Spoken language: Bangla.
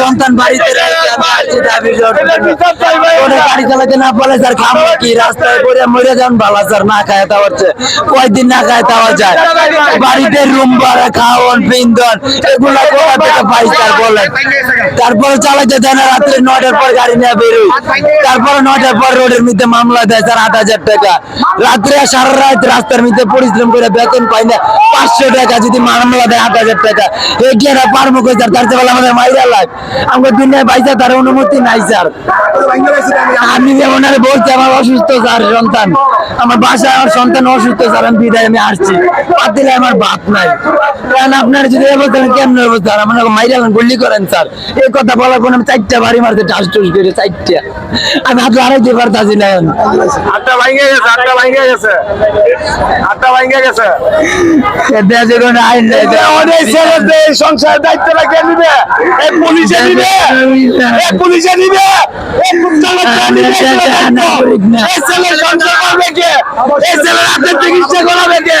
সন্তান বাড়িতে গাড়ি চালাতে না পারলে স্যার খাব কি? রাস্তায় পড়ে মরে যান ভালো স্যার না খায় কয়দিন না খায় যায় বাড়িতে রুম ভাড়া খাওয়ান এগুলা কোথা থেকে পাই স্যার বলেন? তারপরে চালাতে দেয় না রাত্রে নয়টার পর গাড়ি নিয়ে বেরোই তারপরে নয়টার পর রোডের মধ্যে মামলা দেয় স্যার আট হাজার টাকা। রাত্রে সারা রাত রাস্তার মধ্যে পরিশ্রম করে বেতন পাই না পাঁচশো টাকা যদি মামলা দেয় আট হাজার টাকা। এরা পারব কই স্যার? তার চেয়ে আমাদের মাইরা লাগ আমাদের দুনিয়ায় তার অনুমতি নাই স্যার আমি যেমন আর বলছি আমার অসুস্থ স্যার সন্তান আমার বাসায় আমার সন্তান অসুস্থ স্যার আমি বিদায় আমি আসছি বাদ দিলে আমার নাই কারণ আপনার যদি কেমন আমার মাইরা গুল্লি করেন স্যার এই কথা বলার আমি চারটা বাড়ি মারতে টাস টুস করে চারটা আমি হাতে আড়াইতে পারতাছি না এখন আটটা গেছে আটটা ভাঙে গেছে আটটা ভাঙে গেছে দেশে কোনো আইন নেই সংসারের দায়িত্বটা কে নিবে পুলিশে নিবে। এই পুলিশে নিবে। চিকিৎসা করাবে নিবে